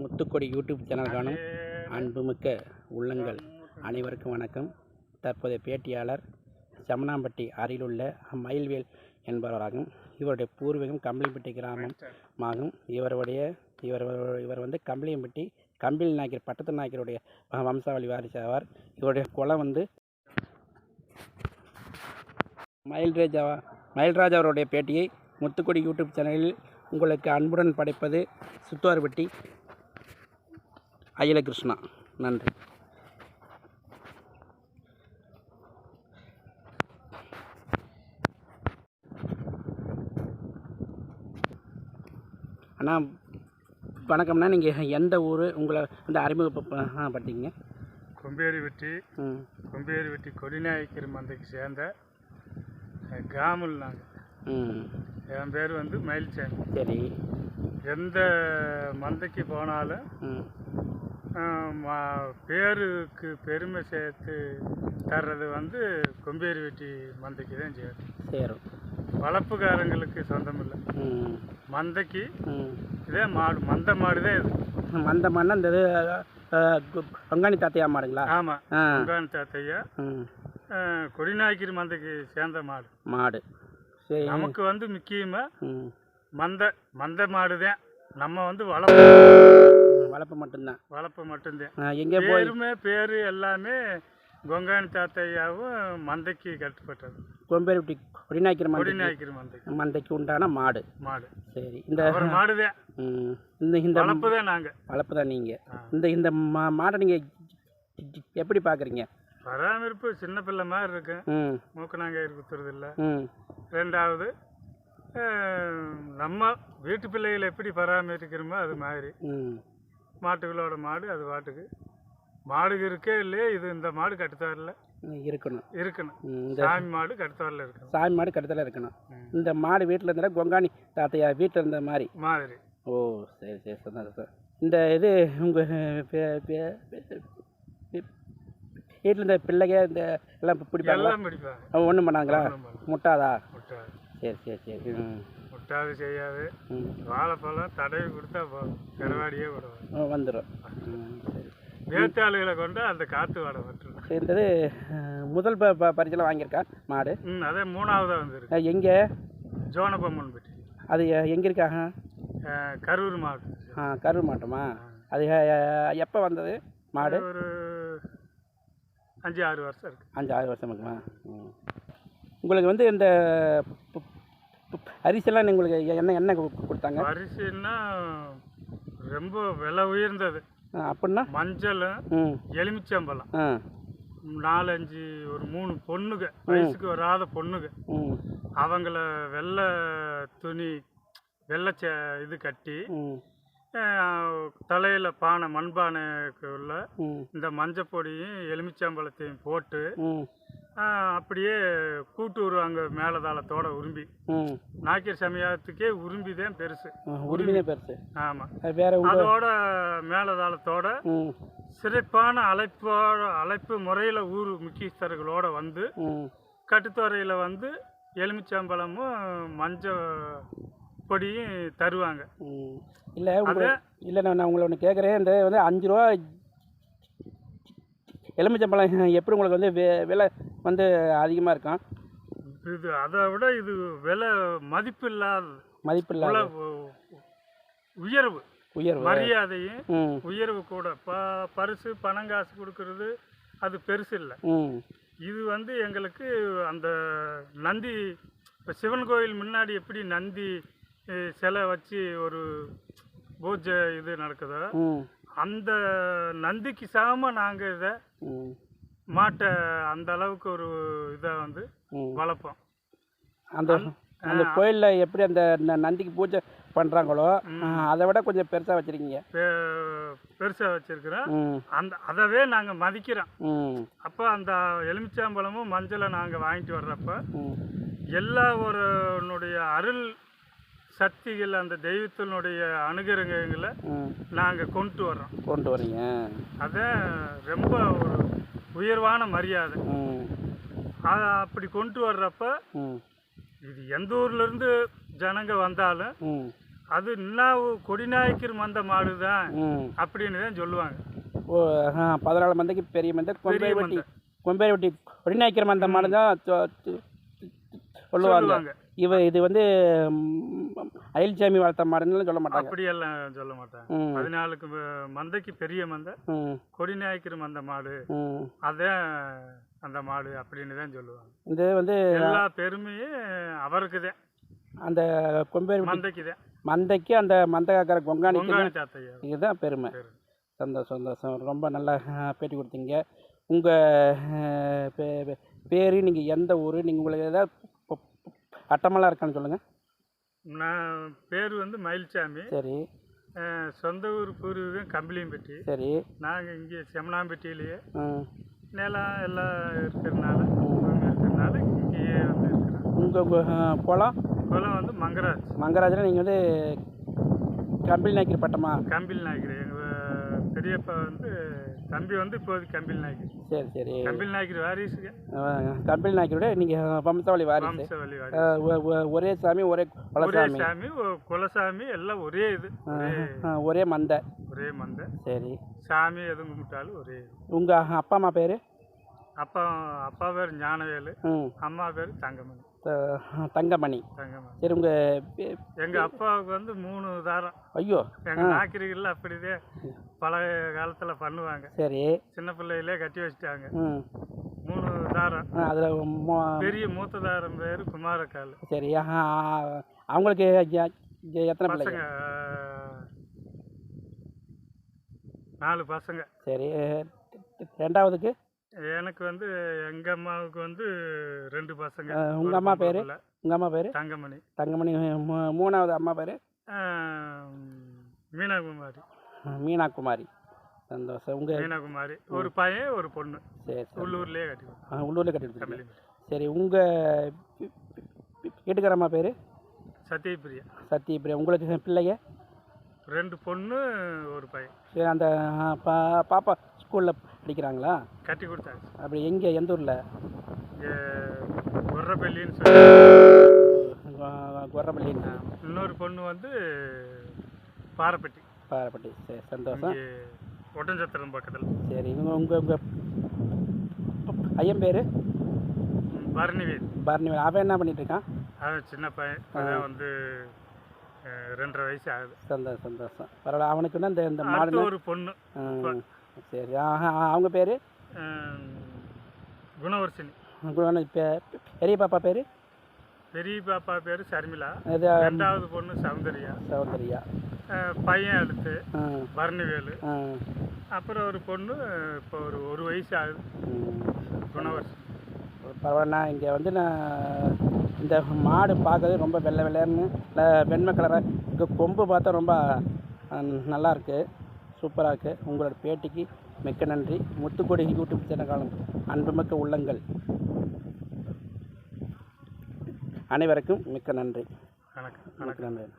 முத்துக்கொடி YouTube channel காணும் அன்புமிக்க உள்ளங்கள் அனைவருக்கும் வணக்கம். தற்போதைய பேட்டியாளர் சமணாம்பட்டி அருகிலுள்ள மயில்வேல் என்பவராகும். இவருடைய பூர்வீகம் கம்பளிப்பட்டி கிராமம் ஆகும். இவருடைய இவர் இவர் வந்து கம்பளியம்பட்டி கம்பில் நாயக்கர் பட்டத்து நாயக்கருடைய வம்சாவளி வாரிசு ஆவார். இவருடைய குலம் வந்து மயில்ராஜாவா மயில்ராஜா அவருடைய பேட்டியை முத்துக்கொடி யூடியூப் சேனலில் உங்களுக்கு அன்புடன் படைப்பது சுத்துவார்பட்டி அகிலகிருஷ்ணா. நன்றி. அண்ணா வணக்கம்ண்ணா. நீங்கள் எந்த ஊர்? உங்களை வந்து அறிமுகப்படுத்திங்க கொம்பேரி வெட்டி கொம்பேரி வெட்டி கொடிநாயக்கர் மந்தைக்கு சேர்ந்த கிராமல் நாங்கள் ம். என் பேர் வந்து மயில்சாமி. சரி. எந்த மந்தைக்கு போனாலும் பேருக்கு பெருமை சேர்த்து தர்றது வந்து கொம்பேரி வெட்டி மந்தைக்கு தான் சேரும் சேரும். வளர்ப்புக்காரங்களுக்கு சொந்தம் இல்லை மந்தைக்கு இதே மாடு மந்த மாடு தான் இது. அந்த மண்ணை இந்த இது பங்காளி தாத்தையா மாடுங்களா? ஆமாம் உங்கான் தாத்தையா. கொடிநாயக்கர் மந்தைக்கு சேர்ந்த மாடு. மாடு. சரி. நமக்கு வந்து முக்கியமாக மந்த மந்த மாடு தான் நம்ம வந்து வளர்ப்பு வளர்ப்பு மட்டும்தான். வளர்ப்பு மட்டும்தான். எங்கே பேருமே பேர் எல்லாமே கொங்காணி தாத்தையாவும் மந்தைக்கு கட்டுப்பட்டது. கொம்பேரிப்பட்டி கொடிநாய்க்கிற மந்தைக்கு. கொடிநாயக்கர் மந்தைக்கு. மந்தைக்கு உண்டான மாடு. மாடு. சரி இந்த மாடு தான் இந்த இந்த வளர்ப்பு தான் நாங்கள் வளர்ப்பு தான் நீங்கள். இந்த இந்த மா மாடை நீங்கள் எப்படி பார்க்குறீங்க பராமரிப்பு சின்ன பிள்ளை மாதிரி இருக்கு. ம். மூக்கநாங்கயிறு குத்துறது இல்லை ரெண்டாவது நம்ம வீட்டு பிள்ளைகளை எப்படி பராமரிக்கிறோமோ அது மாதிரி. மாட்டுகளோட மாடு அது பாட்டுக்கு. மாடுக்கு இருக்கே இல்லையே இது இந்த மாடு கட்டுத்தவரில் ம், இருக்கணும். இருக்கணும். சாமி மாடு கட்டுத்தவரில் இருக்கணும். சாமி மாடு கட்டத்தில் இருக்கணும். இந்த மாடு வீட்டில் இருந்தா கொங்காணி தாத்தையா வீட்டில் இருந்த மாதிரி. மாதிரி. ஓ சரி சரி சார் இந்த இது உங்கள் வீட்டில் இந்த பிள்ளைங்க இந்த எல்லாம் பிடிப்பாங்க. ஒன்றும் பண்ணாங்களா? முட்டாது. சரி சரி சரி. முட்டாது செய்யாது. ம். வாழைப்பழம் தடவி கொடுத்தா போதும். கருவாடியே விடுவாங்க வந்துடும் வேத்தாளுகளை கொண்டு அந்த காற்று வாடை இது அஹ், முதல் ப ப பரிசெல்லாம் வாங்கியிருக்கா? மாடு? ம் அதே மூணாவதாக வந்துருக்கு. எங்கே? ஜோனபொம்மன் பெட்டி அது எங்கே இருக்காங்க அஹ், கரூர் மாவட்டம். ஆ கருவு மாட்டோமா அது எப்போ வந்தது மாடு? ஒரு அஞ்சு ஆறு வருஷம் இருக்கு. அஞ்சு ஆறு வருஷம் இருக்குமா? ம். உங்களுக்கு வந்து இந்த அரிசியெல்லாம் உங்களுக்கு என்ன என்ன கொடுத்தாங்க? அரிசின்னா ரொம்ப விலை உயர்ந்தது. அப்படின்னா? மஞ்சள் எலுமிச்சம்பழம். நாலஞ்சு ஒரு மூணு பொண்ணுங்க. வயசுக்கு வராத பொண்ணுங்க. அவங்கள வெள்ளை துணி வெள்ளை இது கட்டி தலையில் பானை மண்பானைக்கு உள்ள ம். இந்த மஞ்சப்பொடியும் எலுமிச்சம்பழத்தையும் போட்டு அப்படியே கூட்டு வருவாங்க மேலதாளத்தோட உரும்பி. ம். நாக்கியர் சமயத்துக்கே உரும்பி தான் பெருசு உரிமையே பெருசு. ஆமாம் வேற அதோட மேலதாளத்தோட சிறப்பான அழைப்போட அழைப்பு முறையில் ஊர் முக்கியஸ்தர்களோட வந்து கட்டுத்துறையில் வந்து எலுமிச்சம்பழமும் மஞ்சள் பொடியும் தருவாங்க. இல்லை இல்லை நான் உங்களை ஒன்று கேட்குறேன் இந்த வந்து அஞ்சு ரூபா எலுமிச்சம்பழம் எப்படி உங்களுக்கு வந்து விலை வந்து அதிகமாக இருக்கும் இது அதை விட இது விலை மதிப்பு இல்லாத மதிப்பு இல்லாத உயர்வு உயர்வு. மரியாதையும் உயர்வு கூட. ப பரிசு பணம் காசு கொடுக்கறது அது பெருசு இல்லை. இது வந்து எங்களுக்கு அந்த நந்தி இப்போ சிவன் கோயில் முன்னாடி எப்படி நந்தி சிலை வச்சு ஒரு பூஜை இது நடக்குதோ அந்த நந்திக்கு சமமாக நாங்கள் இதை மாட்டை அந்த அளவுக்கு ஒரு இதை வந்து வளர்ப்போம். அந்த அந்த கோயிலில் எப்படி அந்த நந்திக்கு பூஜை பண்ணுறாங்களோ அதை விட கொஞ்சம் பெருசாக வச்சுருக்கீங்க. பெருசாக வச்சுருக்குறோம். அந்த அதவே நாங்கள் மதிக்கிறோம். அப்போ அந்த எலுமிச்சாம்பழமும் மஞ்சளை நாங்கள் வாங்கிட்டு வர்றப்ப எல்லா ஒருனுடைய அருள் சக்திகள் அந்த தெய்வத்தினுடைய அனுகிரகங்களை ம். நாங்கள் கொண்டு வர்றோம். கொண்டு வரீங்க அதான் ரொம்ப ஒரு உயர்வான மரியாதை. ம். அ- அப்படி கொண்டு வர்றப்ப இது எந்த ஊர்லேருந்து ஜனங்க வந்தாலும் அது இன்னும் கொடிநாய்க்கர் மந்த மாடு தான் அப்படின்னு தான் சொல்லுவாங்க. ஓ பதினாலு மந்தைக்கு பெரிய மந்தை. கொம்பேரி வெட்டி கொம்பேரி வெட்டி கொடிநாய்க்கிற மந்த மாடு தான் சொல்லுவாங்க. இவ இது வந்து ம், அயில்சாமி வளர்த்த மாடுன்னு சொல்ல மாட்டாங்க. அப்படியெல்லாம் சொல்ல மாட்டாங்க. ம். பதினாலுக்கு மந்தைக்கு பெரிய மந்தை கொடிநாய்க்கர் மந்த மாடு. அதான் அந்த மாடு அப்படின்னு தான் சொல்லுவாங்க. இது வந்து எல்லா பெருமையும் அவருக்கு தான் அந்த கொம்பேரி மந்தைக்கு தான் மந்தைக்கு அந்த மந்தை காக்கிற கொங்காணிக்கு இதுதான் பெருமை. பேரு. சந்தோஷம் சந்தோஷம். ரொம்ப நல்லா பேட்டி கொடுத்தீங்க. உங்கள் பேர் நீங்கள் எந்த ஊர் நீங்கள் உங்களுக்கு ஏதாவது பொ- பொ- அட்டமெல்லாம் இருக்கான்னு சொல்லுங்கள் நான் பேர் வந்து மயில்சாமி. சரி. சொந்த ஊர் பூர்வீகம் கம்பிளியம்பட்டி சரி. நாங்கள் இங்கே செமனாம்பட்டியிலேயே நிலம் எல்லாம் இருக்கிறனால பூமி இருக்கிறனால இங்கேயே வந்து இருக்கிறோம். உங்கள் குளம்? குளம் வந்து மங்கராஜ். மங்கராஜில் நீங்கள் வந்து கம்பிள் நாய்க்கர் பட்டமா? கம்பில் நாய்க்கர். பெரியப்பா வந்து தம்பி வந்து இப்போதைக்கு கம்பில் நாய்க்கர். சரி சரி. கம்பில் நாய்க்கர் வாரிசுங்க. அஹ், கம்பிள் நாய்க்கரோட நீங்கள் வம்சாவளி வாரிசு. வம்சவழி வாரிசு. ஒரே சாமி ஒரே ஒரே குலசாமி சாமி ஒ- குலசாமி எல்லாம் ஒரே இது. ஒரே மந்தை. ஒரே மந்தை. சரி. சாமி எதுவும் கும்பிட்டாலும் ஒரே இது. உங்கள் அப்பா அம்மா பேர்? அப்பா அப்பா பேர் ஞானவேலு. ம். அம்மா பேர் தங்கமணி. தங்கமணி. சரி உங்கள் எங்க அப்பாவுக்கு வந்து மூணு தாரம். ஐயோ எங்க நாக்கிரிகள் அப்படிதே பழைய காலத்துல பண்ணுவாங்க. சரி. சின்ன பிள்ளையிலே கட்டி வச்சுட்டாங்க. மூணு தாரம். அதில் பெரிய மூத்த தாரம் பேர் குமாரக்கால். சரி அவங்களுக்கு எத்தனை பிள்ளைங்க? நாலு பசங்க. சரி ரெண்டாவதுக்கு? எனக்கு வந்து எங்க அம்மாவுக்கு வந்து ரெண்டு பசங்க. உங்க அம்மா பேரு? உங்கள் அம்மா பேர்? தங்கமணி. தங்கமணி மூ- மூணாவது அம்மா பேர்? ஆஹ், மீனாகுமாரி. மீனா குமாரி சந்தோஷம். உங்கள் மீனாகுமாரி. ஒரு பையன் ஒரு பொண்ணு. சரி சரி. உள்ளூர்லயே கட்டி கொடுத்தாங்க. ஆ, உள்ளூரில் கட்டி கொடுத்துருக்கீங்க. கம்பிளிப்பட்டி. சரி உங்கள் வீட்டுக்காரம்மா பேர்? சத்யபிரியா. சத்யபிரியா. உங்களுக்கு பிள்ளைங்க? ரெண்டு பொண்ணு ஒரு பையன். சரி அந்த ஆ, பா பாப்பா ஸ்கூலில் படிக்கிறாங்களா? கட்டி கொடுத்தாங்க அப்படி எங்கே? எந்த ஊரில்? இங்கே உர்ரப்பள்ளின்னு சொல்லி குரப்பள்ளி இன்னொரு பொண்ணு வந்து பாறைப்பட்டி பாரப்பட்டி. சரி சந்தோஷம். ஒட்டஞ்சத்திரம் பக்கத்தில். சரி உங்கள் உங்கள் உங்கள் ஐயன் பேர்? பரணிவேல். பரணி அவன் என்ன பண்ணிட்டு இருக்கான்? அவன் சின்ன பையன். அதான் வந்து ரெண்டரை வயசு ஆகுது. சந்தோஷம் சந்தோஷம். பரவாயில்ல அவனுக்கு வந்து இந்த இந்த மாடு ஒரு பொண்ணு. சரி அவங்க பேர்? அஹ், குணவர்ஷினி பெரிய பாப்பா பேர்? பெரிய பாப்பா பேர் சர்மிளா. ரெண்டாவது பொண்ணு சௌந்தர்யா. சௌந்தர்யா. பையன் அடுத்து பரணிவேலு ம் அப்புறம் ஒரு பொண்ணு இப்போ ஒரு ஒரு வயசு ஆகுது. ம். குணவர்ஷினி பரவாயில்ல இங்கே வந்து நான் இந்த மாடு பார்க்கறது ரொம்ப வெள்ளை வெள்ளைன்னு வெண்மை கலராக இங்கே கொம்பு பார்த்தா ரொம்ப அஹ், நல்லா இருக்கு. சூப்பராக இருக்குது உங்களோட பேட்டிக்கு மிக்க நன்றி. முத்துக்கொடி யூடியூப் சேனல் அன்புமிக்க உள்ளங்கள். அனைவருக்கும் மிக்க நன்றி. வணக்கம். மிக்க நன்றி.